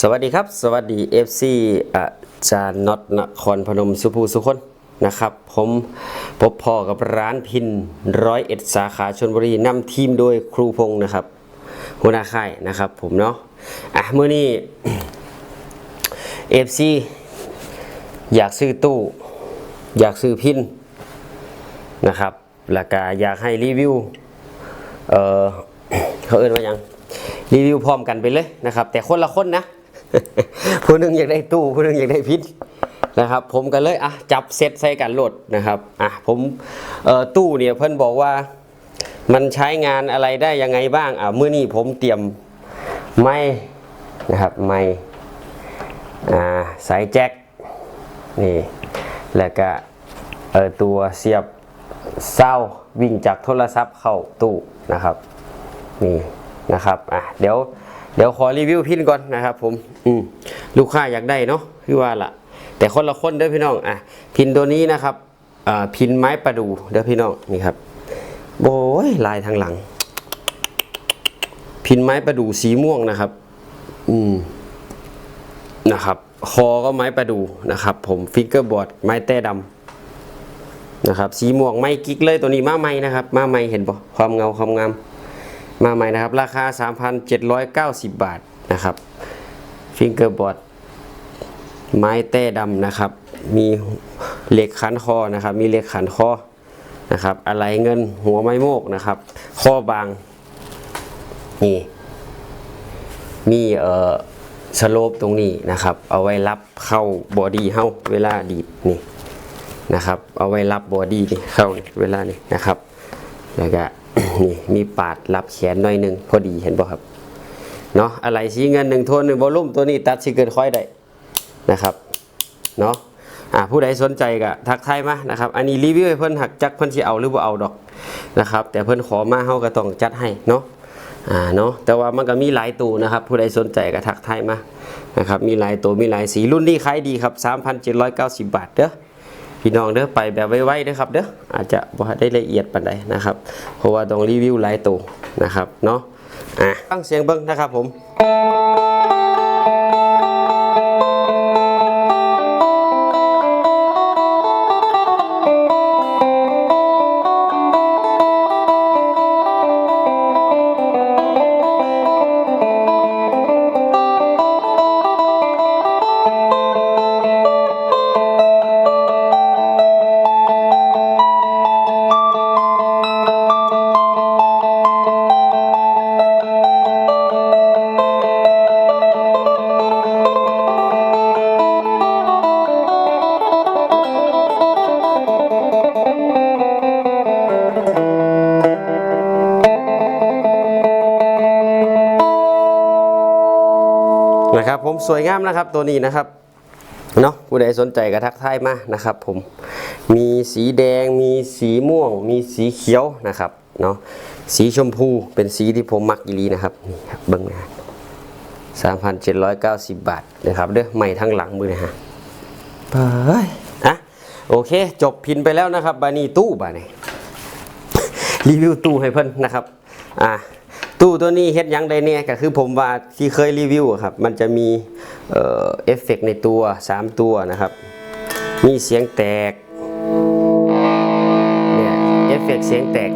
สวัสดีครับ สวัสดี FC อาจารย์น็อตนครพนมสุภูสุคนนะครับ ผมพบพ่อกับร้านพินร้อยเอ็ดสาขาชนบุรีนำทีมโดยครูพงศ์นะครับหัวหน้าค่ายนะครับผมเนาะอะเมื่อนี้ FC อยากซื้อตู้ อยากซื้อพินนะครับแล้วก็อยากให้รีวิวเออเขาเอ่นว่ายังรีวิวพร้อมกันไปเลยนะครับ แต่คนละคนนะ ผู้หนึงอยากได้ตู้ผู้หนึงอยากได้พิษนะครับ ผมก็เลยอะจับเซตใส่กันโหลดนะครับอะผมตู้เนี่ยเพิ่อนบอกว่ามันใช้งานอะไรได้ยังไงบ้างอะมื้อนี้ผมเตรียมไม้นะครับไม้อ่าสายแจ็คนี่แล้วก็เออตัวเสียบเส้าวิ่งจากโทรศัพท์เข้าตู้นะครับนี่นะครับอะเดี๋ยว เดี๋ยวขอรีวิวพินก่อนนะครับ ผมอืมลูกค้าอยากได้เนาะพี่ว่าละแต่คนละคนเด้อพี่น้องอะพินตัวนี้นะครับอ่าพินไม้ประดูเด้อพี่น้องนี่ครับโอ้ยลายทางหลัง พินไม้ประดูสีม่วงนะครับ อืมนะครับ คอก็ไม้ประดูนะครับ ผมฟิกเกอร์บอร์ดไม้แต้ดำนะครับ สีม่วงไม้กิ๊กเลยตัวนี้มาใหม่นะครับ มาใหม่เห็นปะความเงาความงาม มาใหม่นะครับ ราคา 3,790 บาทนะครับฟิงเกอร์บอร์ดไม้แต้ดำนะครับ มีเหล็กขันคอนะครับ มีเหล็กขันคอนะครับ อะไรเงินหัวไม้โมกนะครับ ข้อบางนี่มีเอ่อสโลปตรงนี้นะครับ เอาไว้รับเข้าบอดี้เฮ้าเวลาดีดนี่นะครับ เอาไว้รับบอดี้นี่เข้านี่เวลานี่นะครับแล้วก็ นี่มีปาดรับแขนหน่อยหนึง พอดีเห็นป่ะครับเนาะอะไรชี้เงินหนึ่งโทนหนึ่งวอลลุ่มตัวนี้ตัดสิเกินค่อยได้นะครับเนาะอ่าผู้ใดสนใจก็ทักทายมานะครับ อันนี้รีวิวให้เพิ่นหักจักเพิ่นสิเอาหรือบ่เอาดอกนะครับ แต่เพิ่นขอมาเฮาก็ต้องจัดให้เนาะอ่าเนาะแต่ว่ามันก็มีหลายตัวนะครับ ผู้ใดสนใจก็ทักทายมานะครับมีหลายตัวมีหลายสีรุ่นนี้ขายดีครับ 3,790 บาทเด้อ พี่น้องเด้อไปแบบไวๆนะครับเด้ออาจจะบ่ได้ละเอียดปานใดนะครับ เพราะว่าต้องรีวิวหลายตัวนะครับเนาะอะฟังเสียงเบิ้งนะครับผม นะครับผมสวยงามนะครับตัวนี้นะครับเนาะผู้ใดสนใจก็ทักทายมานะครับ ผมมีสีแดงมีสีม่วง มีสีเขียวนะครับเนาะสีชมพูเป็นสีที่ผมมักอีหลีนะครับนี่ครับเบิ้งนะ3,790บาทนะครับเด้อใหม่ทั้งหลังมือนะฮะไปอะโอเค จบพินไปแล้วนะครับบานี่ตู้บานี่รีวิวตู้ให้เพิ่นนะครับอ่า ตู้ตัวนี้เฮ็ดยังได้เนี่ยก็คือผมว่าที่เคยรีวิวครับมันจะมีเอฟเฟกต์ในตัว 3 ตัวนะครับ มีเสียงแตกเนี่ยเอฟเฟกต์เสียงแตก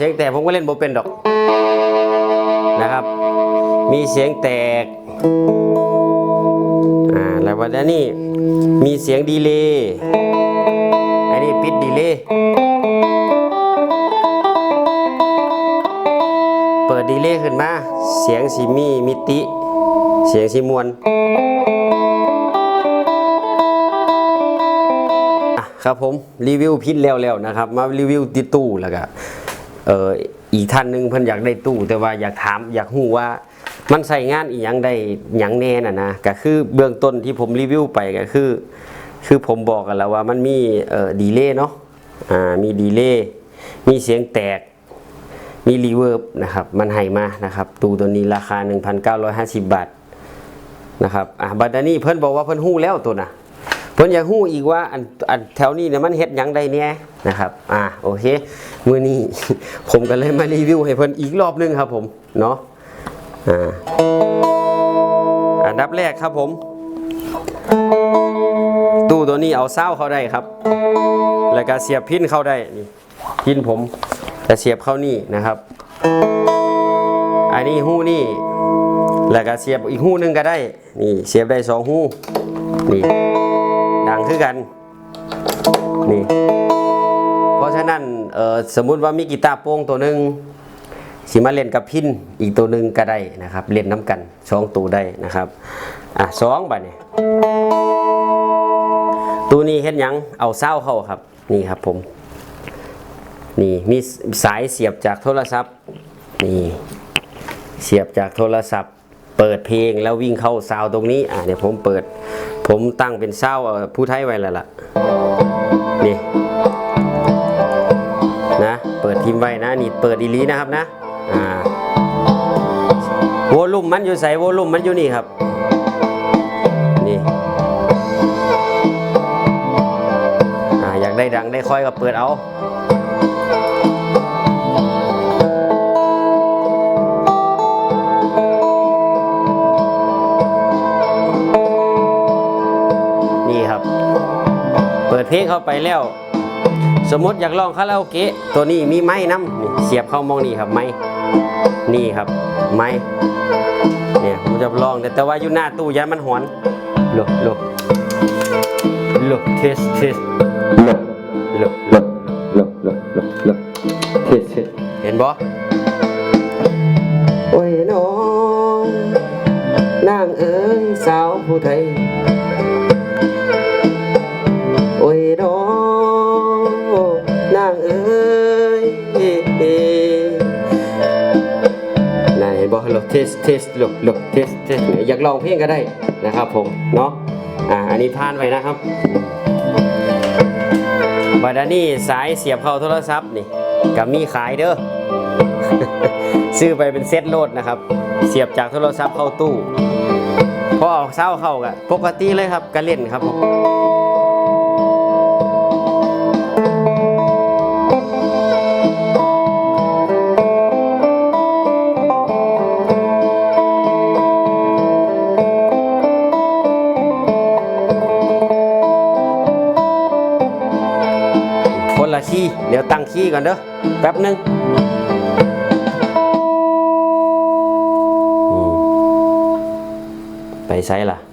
เสียงแตกผมก็เล่นโบเป็นดอกนะครับ มีเสียงแตกอ่าแล้ววันนี้มีเสียงดีเลย์อันนี้ปิดดีเลย์เปิดดีเลย์ขึ้นมา เสียงสีมีมิติ เสียงสีมวลอะครับผมรีวิวพินแล้วๆนะครับ มารีวิวติดตู้แล้วก็ เอออีกท่านหนึ่งเพิ่นอยากได้ตู้ แต่ว่าอยากถามอยากรู้ว่ามันใส่งานอีหยังได้หยังแน่น่ะนะก็คือเบื้องต้นที่ผมรีวิวไปก็คือ คือผมบอกกันแล้วว่ามันมีเอ่อดีเลย์เนาะอ่ามีดีเลย์มีเสียงแตกมีรีเวิร์บนะครับมันให้มานะครับตู้ตัวนี้ราคา 1,950 บาทนะครับอะบัดนี้เพิ่นบอกว่าเพิ่นฮู้แล้วตัวน่ะ เพิ่นอยากฮู้อีกว่าอันอันแถวนี้เนี่ยมันเฮ็ดหยังได้เนี่ยนะครับอ่าโอเคมื้อนี้ผมก็เลยมารีวิวให้เพิ่นอีกรอบหนึงครับผมเนาะอ่าอันดับแรกครับผม ตู้ตัวนี้เอาเศร้าเข้าได้ครับ แล้วก็เสียบพินเข้าได้นี่พินผมจะเสียบเข้านี่นะครับ อันนี้หู้นี่ แล้วก็เสียบอีกหู้หนึงก็ได้ นี่เสียบได้สองหู้นี่ คือกันนี่เพราะฉะนั้นเออสมมุติว่ามีกีตาร์โปร่งตัวหนึ่งสิมาเล่นกับพินอีกตัวหนึ่งก็ได้นะครับเล่นน้ำกันสองตัวได้นะครับอะสองบัดนี้ตัวนี้เฮ็ดยังเอาเศร้าเข้าครับนี่ครับผมนี่มีสายเสียบจากโทรศัพท์นี่เสียบจากโทรศัพท์ เปิดเพลงแล้ววิ่งเข้าซาวตรงนี้อะเดี๋ยวผมเปิด ผมตั้งเป็นเศร้าผู้ไทยไว้แล้วล่ะ นี่ นะ เปิดทีมไว้นะ นี่เปิดอีลีนะครับนะ อ่าวลุ่มมันอยู่ใส่โวลลุ่มมันอยู่นี่ครับ นี่อ่าอยากได้ดังได้ค่อยก็เปิดเอา เปิดเพลงเข้าไปแล้ว สมมติอยากลองคาราโอเกะตัวนี้มีไม้น้ำนี่เสียบเข้ามองนี่ครับไม้นี่ครับ ไม้เนี่ยผมจะลองแต่แต่ว่าอยู่หน้าตู้ยันมันหอนโลโลโลเทสเทสโลโลโลโลโลโลโลเทสเทสเห็นบ่โอ้ยน้องนางเอ๋ยสาวผู้ไทย เราเทสเทสลบลบเทสเทสอยากลองเพลงก็ได้นะครับผมเนาะอ่าอันนี้ผ่านไปนะครับบัดนี้สายเสียบเข้าโทรศัพท์นี่กับมีขายเด้อซื้อไปเป็นเซตโหลดนะครับ เสียบจากโทรศัพท์เข้าตู้พอเอาเศร้าเข้ากันปกติเลยครับก็เล่นครับผม คนละขี้เดี๋ยวตั้งขี้ก่อนเด้อแป๊บหนึงไปใช้ล่ะ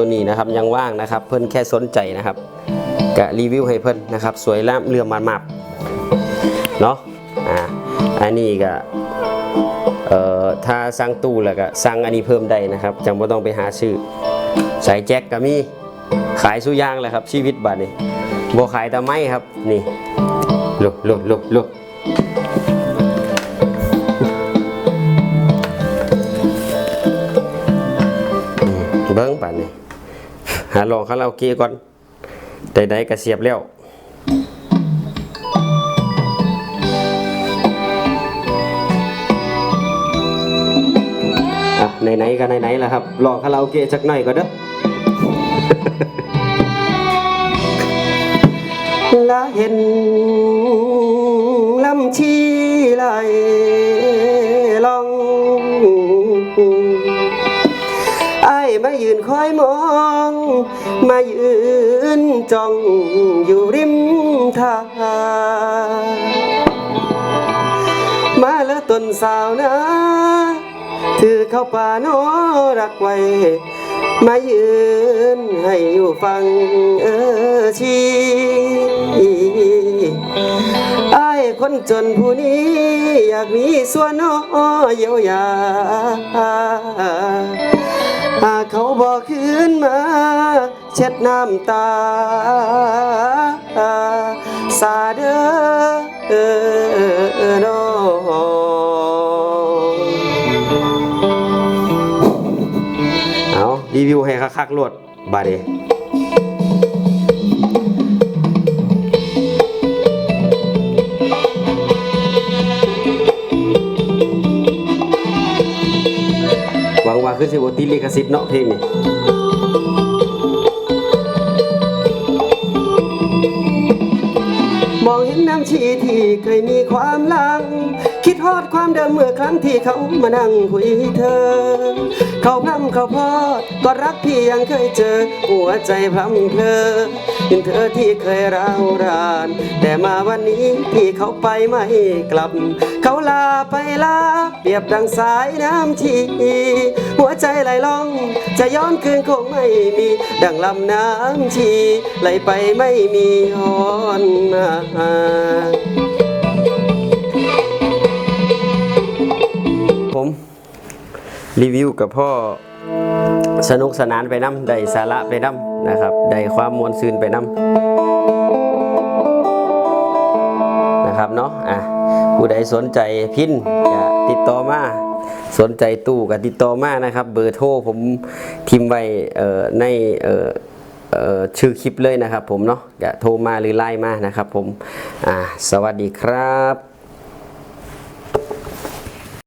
ตัวนี้นะครับยังว่างนะครับ เพิ่นแค่สนใจนะครับกะรีวิวให้เพิ่นนะครับ สวยล่ามเรือมันมับเนาะอ่าอันนี้ก็เอ่อถ้าสั่งตู้แล้วก็สั่งอันนี้เพิ่มได้นะครับจังบ่ต้องไปหาซื้อสายแจ็คก็มีขายสุอยางแหละครับ ชีวิตบัดนี้บ่ขายแต่ไม้ครับนี่ลุกลุกลุกลุกเบิ้งป่านนี้ หาลองคาราโอเกะก่อนใดๆก็เสียบแล้วอะไหนๆก็ไหนๆแล้วครับลองคาราโอเกะสักหน่อยก็เด้อละเห็นลำชีไหล ยืนคอยมอง มายืนจ้องอยู่ริมทางมาแล้วต้นสาวนะ ถือเข้าป่าโนรักไว้ มายืนให้อยู่ฟังเออชีไอ้ายคนจนผู้นี้ อยากมีส่วนน้อเยียวยา หากเขาบอกคืนมา เช็ดน้ำตา สาเด้อเออน้องเอารีวิวให้คักๆรวดบาดเด คือสิบติลิขสิทธิ์เนาะเพลงนี้มองเห็นน้ำชีที่เคยมีความลัง คิดฮอดความเดิมเมื่อครั้งที่เขามานั่งคุยเธอ เขาพร่ำเขาพอดก็รักพี่ยังเคยเจอ หัวใจพร่ำเพลอเห็นเธอที่เคยร้าวราน แต่มาวันนี้ที่เขาไปไม่กลับ เขาลาไปลา รียบดังสายน้ำชีหัวใจไหลล่อง จะย้อนคืนคงไม่มี ดังลำน้ำชีไหลไปไม่มีย้อนมาผมรีวิวกับพ่อสนุกสนานไปน้ำได้สาระไปน้ำนะครับได้ความมวลซืนไปน้ำนะครับเนาะอะ ผู้ใดสนใจพินจะติดต่อมาสนใจตู้กับติดต่อมานะครับ เบอร์โทรผมทิมไว้ในชื่อคลิปเลยนะครับผมเนาะจะโทรมาหรือไลน์มานะครับผมสวัสดีครับ